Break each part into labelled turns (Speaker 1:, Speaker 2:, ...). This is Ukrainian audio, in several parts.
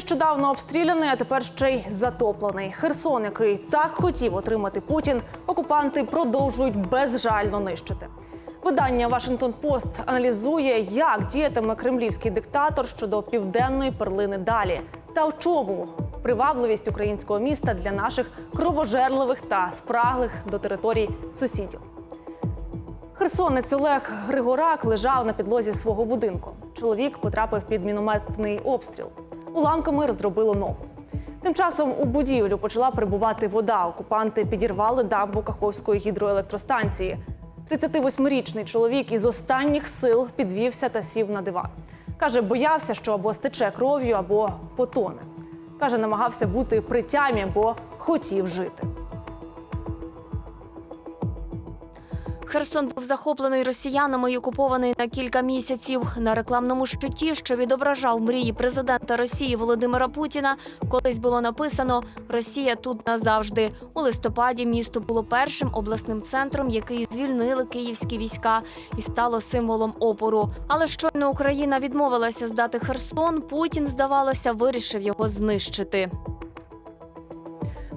Speaker 1: Нещодавно обстріляний, а тепер ще й затоплений. Херсон, який так хотів отримати Путін, окупанти продовжують безжально нищити. Видання Вашингтон Пост аналізує, як діятиме кремлівський диктатор щодо південної перлини далі, та в чому привабливість українського міста для наших кровожерливих та спраглих до територій сусідів. Херсонець Олег Григорак лежав на підлозі свого будинку. Чоловік потрапив під мінометний обстріл. Уламками роздробило ногу. Тим часом у будівлю почала прибувати вода. Окупанти підірвали дамбу Каховської гідроелектростанції. 38-річний чоловік із останніх сил підвівся та сів на диван. Каже, боявся, що або стече кров'ю, або потоне. Каже, намагався бути при тямі, бо хотів жити.
Speaker 2: Херсон був захоплений росіянами і окупований на кілька місяців. На рекламному щиті, що відображав мрії президента Росії Володимира Путіна, колись було написано Росія тут назавжди. У листопаді місто було першим обласним центром, який звільнили київські війська, і стало символом опору. Але щойно Україна відмовилася здати Херсон. Путін, здавалося, вирішив його знищити.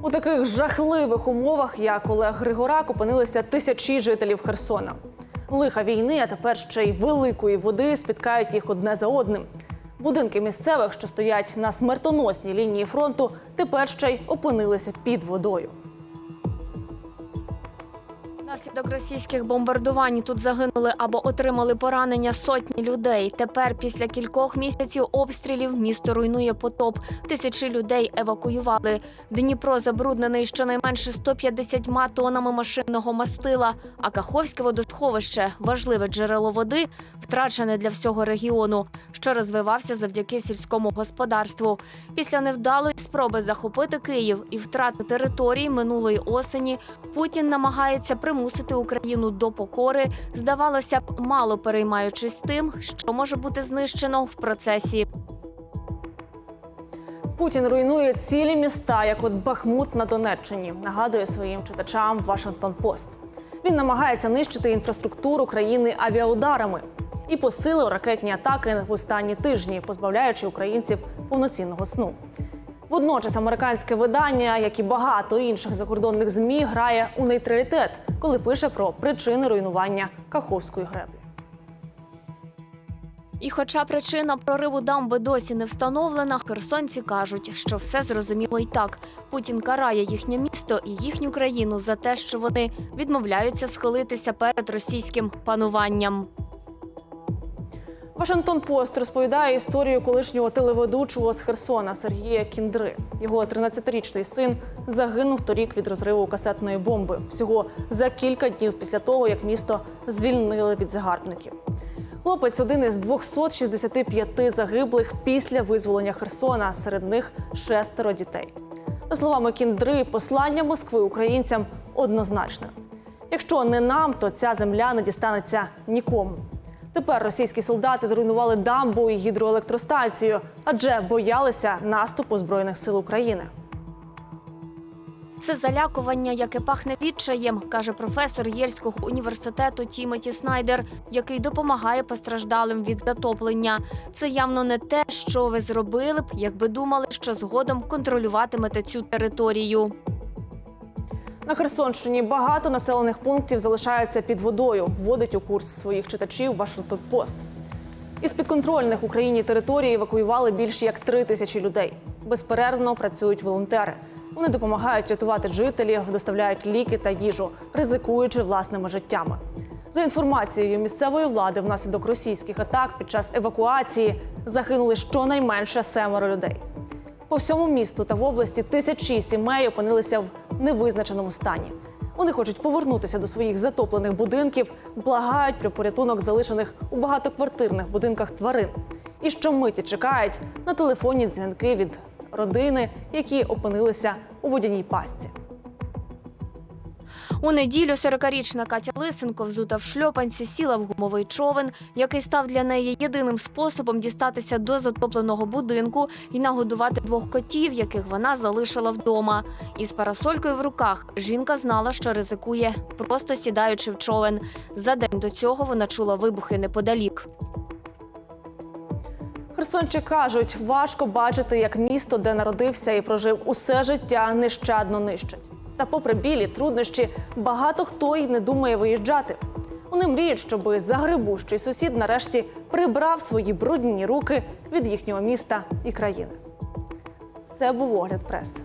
Speaker 1: У таких жахливих умовах, як Олег Григорак, опинилися тисячі жителів Херсона. Лиха війни, а тепер ще й великої води спіткають їх одне за одним. Будинки місцевих, що стоять на смертоносній лінії фронту, тепер ще й опинилися під водою.
Speaker 2: Наслідок російських бомбардувань тут загинули або отримали поранення сотні людей. Тепер, після кількох місяців обстрілів, місто руйнує потоп. Тисячі людей евакуювали. Дніпро забруднений щонайменше 150 тонами машинного мастила. А Каховське водосховище важливе джерело води, втрачене для всього регіону, що розвивався завдяки сільському господарству. Після невдалої спроби захопити Київ і втрати території минулої осені Путін намагається примусити Україну до покори, здавалося б, мало переймаючись тим, що може бути знищено в процесі.
Speaker 1: Путін руйнує цілі міста, як от Бахмут на Донеччині, нагадує своїм читачам Вашингтон Пост. Він намагається нищити інфраструктуру країни авіаударами і посилив ракетні атаки в останні тижні, позбавляючи українців повноцінного сну. Водночас американське видання, як і багато інших закордонних змі, грає у нейтралітет, коли пише про причини руйнування Каховської греблі.
Speaker 2: І хоча причина прориву дамби досі не встановлена, херсонці кажуть, що все зрозуміло і так. Путін карає їхнє місто і їхню країну за те, що вони відмовляються схилитися перед російським пануванням.
Speaker 1: Вашингтон Пост розповідає історію колишнього телеведучого з Херсона Сергія Кіндри. Його 13-річний син загинув торік від розриву касетної бомби всього за кілька днів після того, як місто звільнили від загарбників. Хлопець один із 265 загиблих після визволення Херсона. Серед них шестеро дітей. За словами Кіндри, послання Москви українцям однозначне. Якщо не нам, то ця земля не дістанеться нікому. Тепер російські солдати зруйнували дамбу і гідроелектростанцію, адже боялися наступу збройних сил України.
Speaker 2: Це залякування, яке пахне відчаєм, каже професор Єльського університету Тімоті Снайдер, який допомагає постраждалим від затоплення. Це явно не те, що ви зробили б, якби думали, що згодом контролюватимете цю територію.
Speaker 1: На Херсонщині багато населених пунктів залишаються під водою. Вводить у курс своїх читачів Вашингтон Пост. Із підконтрольних Україні територій евакуювали більше як три тисячі людей. Безперервно працюють волонтери. Вони допомагають рятувати жителів, доставляють ліки та їжу, ризикуючи власними життями. За інформацією місцевої влади, внаслідок російських атак під час евакуації загинули щонайменше семеро людей. По всьому місту та в області тисячі сімей опинилися в невизначеному стані. Вони хочуть повернутися до своїх затоплених будинків, благають про порятунок залишених у багатоквартирних будинках тварин. І щомиті чекають на телефонні дзвінки від родини, які опинилися у водяній пастці.
Speaker 2: У неділю 40-річна Катя Лисенко, взута в шльопанці, сіла в гумовий човен, який став для неї єдиним способом дістатися до затопленого будинку і нагодувати двох котів, яких вона залишила вдома. Із парасолькою в руках жінка знала, що ризикує, просто сідаючи в човен. За день до цього вона чула вибухи неподалік.
Speaker 1: Херсончі кажуть, важко бачити, як місто, де народився і прожив усе життя, нещадно нищать. Та попри білі труднощі, багато хто й не думає виїжджати. Вони мріють, щоби загребущий сусід нарешті прибрав свої брудні руки від їхнього міста і країни. Це був огляд преси.